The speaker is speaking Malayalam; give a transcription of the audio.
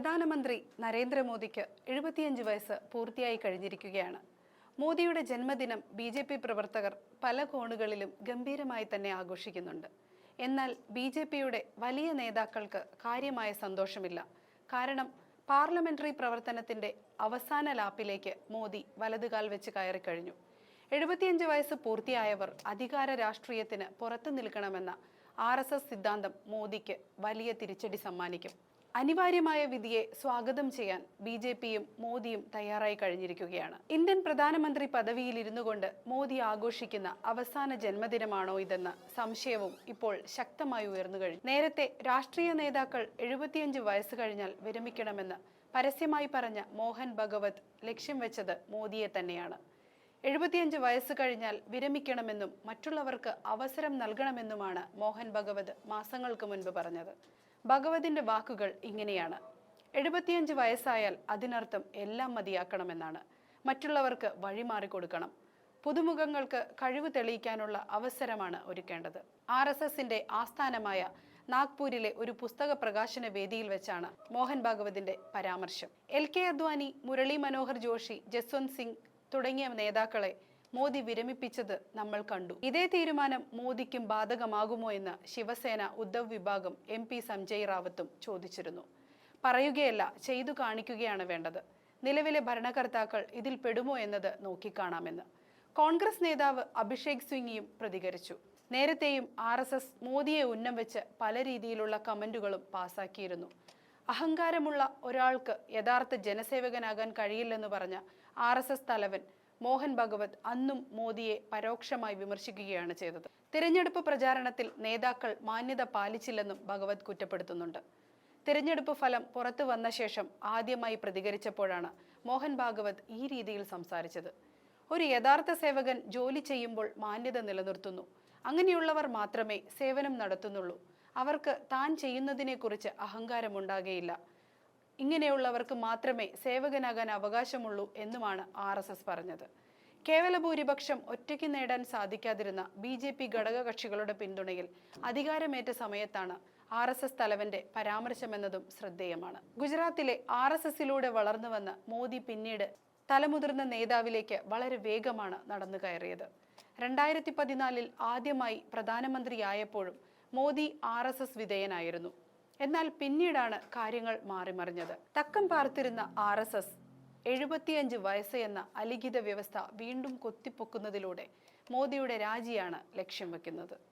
പ്രധാനമന്ത്രി നരേന്ദ്രമോദിക്ക് എഴുപത്തിയഞ്ച് വയസ്സ് പൂർത്തിയായി കഴിഞ്ഞിരിക്കുകയാണ്. മോദിയുടെ ജന്മദിനം ബി ജെ പി പ്രവർത്തകർ പല കോണുകളിലും ഗംഭീരമായി തന്നെ ആഘോഷിക്കുന്നുണ്ട്. എന്നാൽ ബി ജെ പിയുടെ വലിയ നേതാക്കൾക്ക് കാര്യമായ സന്തോഷമില്ല. കാരണം പാർലമെന്ററി പ്രവർത്തനത്തിന്റെ അവസാന ലാപ്പിലേക്ക് മോദി വലതുകാൽ വെച്ച് കയറിക്കഴിഞ്ഞു എഴുപത്തിയഞ്ച് വയസ്സ് പൂർത്തിയായവർ അധികാര രാഷ്ട്രീയത്തിന് പുറത്തു നിൽക്കണമെന്ന ആർ എസ് എസ് സിദ്ധാന്തം മോദിക്ക് വലിയ തിരിച്ചടി സമ്മാനിക്കും. അനിവാര്യമായ വിധിയെ സ്വാഗതം ചെയ്യാൻ ബി ജെ പിയും മോദിയും തയ്യാറായി കഴിഞ്ഞിരിക്കുകയാണ്. ഇന്ത്യൻ പ്രധാനമന്ത്രി പദവിയിൽ ഇരുന്നു കൊണ്ട് മോദി ആഘോഷിക്കുന്ന അവസാന ജന്മദിനമാണോ ഇതെന്ന സംശയവും ഇപ്പോൾ ശക്തമായി ഉയർന്നു കഴിഞ്ഞു. നേരത്തെ രാഷ്ട്രീയ നേതാക്കൾ എഴുപത്തിയഞ്ച് വയസ്സ് കഴിഞ്ഞാൽ വിരമിക്കണമെന്ന് പരസ്യമായി പറഞ്ഞ മോഹൻ ഭഗവത് ലക്ഷ്യം വെച്ചത് മോദിയെ തന്നെയാണ്. എഴുപത്തിയഞ്ച് വയസ്സ് കഴിഞ്ഞാൽ വിരമിക്കണമെന്നും മറ്റുള്ളവർക്ക് അവസരം നൽകണമെന്നുമാണ് മോഹൻ ഭഗവത് മാസങ്ങൾക്ക് മുൻപ് പറഞ്ഞത്. ഭഗവതിന്റെ വാക്കുകൾ ഇങ്ങനെയാണ്. എഴുപത്തിയഞ്ച് വയസ്സായാൽ അതിനർത്ഥം എല്ലാം മതിയാക്കണമെന്നാണ്. മറ്റുള്ളവർക്ക് വഴിമാറി കൊടുക്കണം. പുതുമുഖങ്ങൾക്ക് കഴിവ് തെളിയിക്കാനുള്ള അവസരമാണ് ഒരുക്കേണ്ടത്. ആർ എസ് എസിന്റെ ആസ്ഥാനമായ നാഗ്പൂരിലെ ഒരു പുസ്തക പ്രകാശന വേദിയിൽ വെച്ചാണ് മോഹൻ ഭാഗവതിന്റെ പരാമർശം. എൽ കെ അദ്വാനി മുരളി മനോഹർ ജോഷി ജസ്വന്ത് സിംഗ് തുടങ്ങിയ നേതാക്കളെ മോദി വിരമിപ്പിച്ചത് നമ്മൾ കണ്ടു. ഇതേ തീരുമാനം മോദിക്കും ബാധകമാകുമോ എന്ന് ശിവസേന ഉദ്ധവ് വിഭാഗം എം പി സഞ്ജയ് റാവത്തും ചോദിച്ചിരുന്നു. പറയുകയല്ല ചെയ്തു കാണിക്കുകയാണ് വേണ്ടത്. നിലവിലെ ഭരണകർത്താക്കൾ ഇതിൽ പെടുമോ എന്നത് നോക്കിക്കാണാമെന്ന്. കോൺഗ്രസ് നേതാവ് അഭിഷേക് സിംഗിയും പ്രതികരിച്ചു. നേരത്തെയും ആർ എസ് എസ് മോദിയെ ഉന്നം വെച്ച് പല രീതിയിലുള്ള കമന്റുകളും പാസാക്കിയിരുന്നു. അഹങ്കാരമുള്ള ഒരാൾക്ക് യഥാർത്ഥ ജനസേവകനാകാൻ കഴിയില്ലെന്ന് പറഞ്ഞ ആർ എസ് എസ് തലവൻ മോഹൻ ഭഗവത് അന്നും മോദിയെ പരോക്ഷമായി വിമർശിക്കുകയാണ് ചെയ്തത്. തിരഞ്ഞെടുപ്പ് പ്രചാരണത്തിൽ നേതാക്കൾ മാന്യത പാലിച്ചില്ലെന്നും ഭഗവത് കുറ്റപ്പെടുത്തുന്നുണ്ട്. തിരഞ്ഞെടുപ്പ് ഫലം പുറത്തു വന്ന ശേഷം ആദ്യമായി പ്രതികരിച്ചപ്പോഴാണ് മോഹൻ ഭാഗവത് ഈ രീതിയിൽ സംസാരിച്ചത്. ഒരു യഥാർത്ഥ സേവകൻ ജോലി ചെയ്യുമ്പോൾ മാന്യത നിലനിർത്തുന്നു. അങ്ങനെയുള്ളവർ മാത്രമേ സേവനം നടത്തുന്നുള്ളൂ. അവർക്ക് താൻ ചെയ്യുന്നതിനെക്കുറിച്ച് അഹങ്കാരമുണ്ടാകുകയില്ല ഇങ്ങനെയുള്ളവർക്ക് മാത്രമേ സേവകനാകാൻ അവകാശമുള്ളൂ എന്നുമാണ് ആർ എസ് എസ് പറഞ്ഞത്. കേവല ഭൂരിപക്ഷം ഒറ്റയ്ക്ക് നേടാൻ സാധിക്കാതിരുന്ന ബി ജെ പി ഘടകകക്ഷികളുടെ പിന്തുണയിൽ അധികാരമേറ്റ സമയത്താണ് ആർ എസ് എസ് തലവന്റെ പരാമർശമെന്നതും ശ്രദ്ധേയമാണ്. ഗുജറാത്തിലെ ആർ എസ് എസിലൂടെ വളർന്നു വന്ന മോദി പിന്നീട് തലമുതിർന്ന നേതാവിലേക്ക് വളരെ വേഗമാണ് നടന്നു കയറിയത്. രണ്ടായിരത്തി പതിനാലിൽ ആദ്യമായി പ്രധാനമന്ത്രിയായപ്പോഴും മോദി ആർ എസ് എസ് വിധേയനായിരുന്നു. എന്നാൽ പിന്നീടാണ് കാര്യങ്ങൾ മാറിമറിഞ്ഞത്. തക്കം പാർത്തിരുന്ന ആർ എസ് എസ് എഴുപത്തിയഞ്ച് വയസ്സ് എന്ന അലിഖിത വ്യവസ്ഥ വീണ്ടും കൊത്തിപ്പൊക്കുന്നതിലൂടെ മോദിയുടെ രാജിയാണ് ലക്ഷ്യം വെക്കുന്നത്.